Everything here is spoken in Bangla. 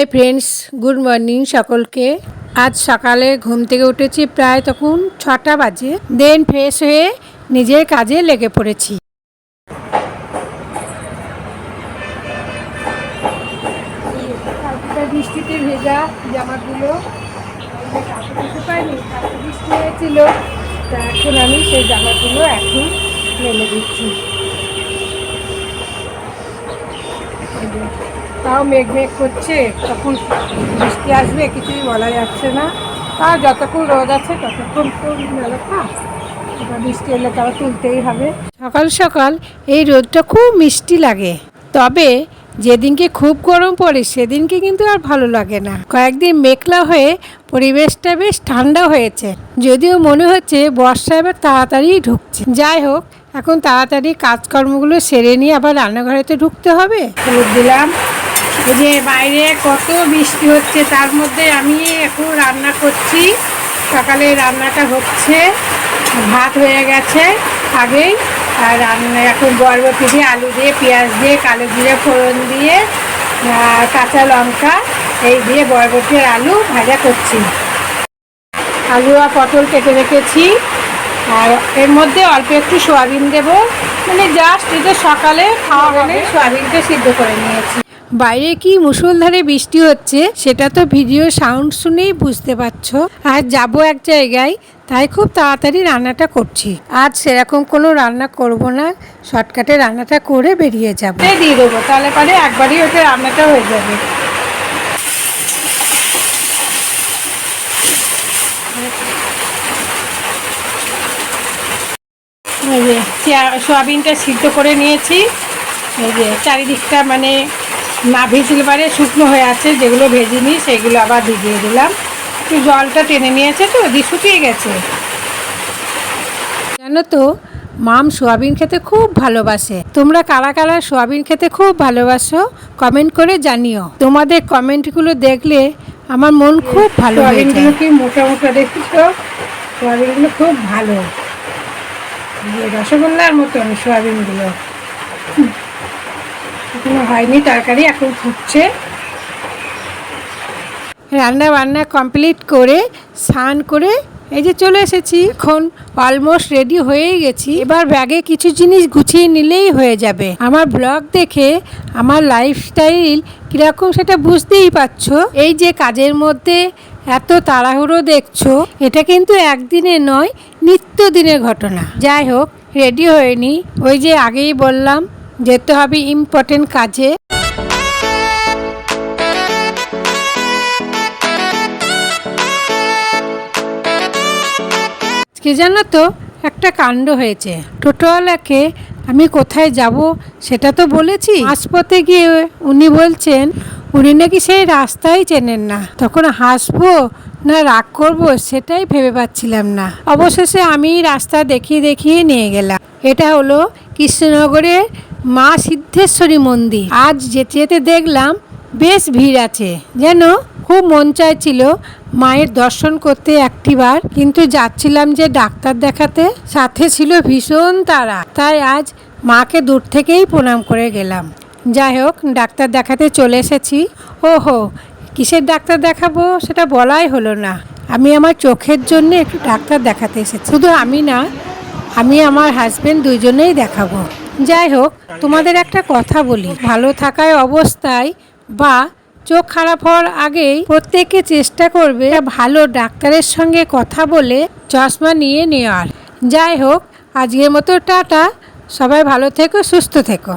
হাই ফ্রেন্ডস, গুড মর্নিং সকলকে। আজ সকালে ঘুম থেকে উঠেছি প্রায় তখন ছটা বাজে। দেন ফ্রেশ হয়ে নিজের কাজে লেগে পড়েছি। বৃষ্টিতে ভেজা জামাগুলো। বৃষ্টি হয়েছিল। এখন আমি সেই জামাগুলো এখন মেলে দিচ্ছি এই যে, তাও মেঘ মেঘ করছে, তখন বৃষ্টি আসবে, কিছুই বলা যাচ্ছে না। তা যতক্ষণ রোদ আছে, ততক্ষণ তো মেলাটা বৃষ্টি এলে তারা তুলতেই হবে। সকাল সকাল এই রোদটা খুব মিষ্টি লাগে। তবে যেদিনকে খুব গরম পড়ে, সেদিনকে কিন্তু আর ভালো লাগে না। কয়েকদিন মেঘলা হয়ে পরিবেশটা বেশ ঠান্ডা হয়েছে। যদিও মনে হচ্ছে বর্ষা এবার তাড়াতাড়ি ঢুকছে। যাই হোক, এখন তাড়াতাড়ি কাজকর্মগুলো সেরে নিয়ে আবার রান্নাঘরেতে ঢুকতে হবে। হলুদ দিলাম। যে বাইরে কত বৃষ্টি হচ্ছে, তার মধ্যে আমি এখন রান্না করছি। সকালে রান্নাটা হচ্ছে। ভাত হয়ে গেছে। আগেই আর রান্না এখন বরবটি দিয়ে আলু দিয়ে পেঁয়াজ দিয়ে কালো জিরে ফোড়ন দিয়ে কাঁচা লঙ্কা এই দিয়ে বরবটি আর আলু ভাজা করছি। আলু আর পটল কেটে রেখেছি। আর এর মধ্যে অল্প একটু সোয়াবিন দেবো। মানে জাস্ট এটা সকালে খাওয়া হলে সোয়াবিনটা সিদ্ধ করে নিয়েছি। বাইরে কি মুষলধারে বৃষ্টি হচ্ছে, সেটা তো ভিডিও সাউন্ড শুনেই বুঝতে পারছ। আর যাব এক জায়গায়, তাই খুব তাড়াতাড়ি রান্নাটা করছি। আজ সেরকম কোনো রান্না করব না, শর্টকাটে রান্নাটা করে বেরিয়ে যাব। দিয়ে দেবো, তাহলে পরে একবারই ওটা রান্নাটা হয়ে যাবে। সোয়াবিনটা সিদ্ধ করে নিয়েছি। এই যে, চারিদিকটা মানে না ভিজলে পারে শুকনো হয়ে আছে, যেগুলো ভেজিনি, সেগুলো আবার ভিজিয়ে দিলাম। একটু জলটা টেনে নিয়েছে তো, দিয়ে শুকিয়ে গেছে। জানো তো, মাম সোয়াবিন খেতে খুব ভালোবাসে। তোমরা কারা কারা সোয়াবিন খেতে খুব ভালোবাসো কমেন্ট করে জানিও। তোমাদের কমেন্টগুলো দেখলে আমার মন খুব ভালো সোয়াবিনগুলো কি মোটা মোটা দেখছ? সোয়াবিনগুলো খুব ভালো। রসগোল্লার মতন সোয়াবিনগুলো। হয়নি, তরকারি এখন ফুটছে। রান্না বান্না কমপ্লিট করে, স্নান করে, এই যে চলে এসেছি। এখন অলমোস্ট রেডি হয়েই গেছি। এবার ব্যাগে কিছু জিনিস গুছিয়ে নিলেই হয়ে যাবে। আমার ব্লগ দেখে, আমার লাইফস্টাইল কীরকম সেটা বুঝতেই পারছ? এই যে কাজের মধ্যে এত তাড়াহুড়ো দেখছ, এটা কিন্তু একদিনে নয়, নিত্যদিনের ঘটনা। যাই হোক রেডি হয়নি। ওই যে আগেই বললাম যেতে হবে ইম্পর্টেন্ট কাজে। কি জানো তো, একটা কাণ্ড হয়েছে। টোটোওয়ালাকে আমি কোথায় যাব সেটা তো বলেছি। হাসপথে গিয়ে উনি বলছেন, উনি নাকি সেই রাস্তাই চেনেন না। তখন হাসবো না রাগ করব সেটাই ভেবে পাচ্ছিলাম না। অবশেষে আমি রাস্তা দেখিয়ে দেখিয়ে নিয়ে গেলাম। এটা হলো কৃষ্ণনগরের মা সিদ্ধেশ্বরী মন্দির। আজ যেতে যেতে দেখলাম বেশ ভিড় আছে। যেন খুব মন চাইছিল মায়ের দর্শন করতে একটিবার, কিন্তু যাচ্ছিলাম যে ডাক্তার দেখাতে, সাথে ছিল ভীষণ তারা। তাই আজ মাকে দূর থেকেই প্রণাম করে গেলাম। যাই হোক, ডাক্তার দেখাতে চলে এসেছি। ওহো, কিসের ডাক্তার দেখাবো সেটা বলাই হলো না। আমি আমার চোখের জন্য একটু ডাক্তার দেখাতে এসেছি। শুধু আমি না, আমি আমার হাজব্যান্ড দুইজনেই দেখাবো। যাই হোক, তোমাদের একটা কথা বলি। ভালো থাকায় অবস্থায় বা চোখ খারাপ হওয়ার আগেই প্রত্যেকে চেষ্টা করবে ভালো ডাক্তারের সঙ্গে কথা বলে চশমা নিয়ে নেওয়ার। যাই হোক, আজকের মতো টাটা। সবাই ভালো থেকো, সুস্থ থেকো।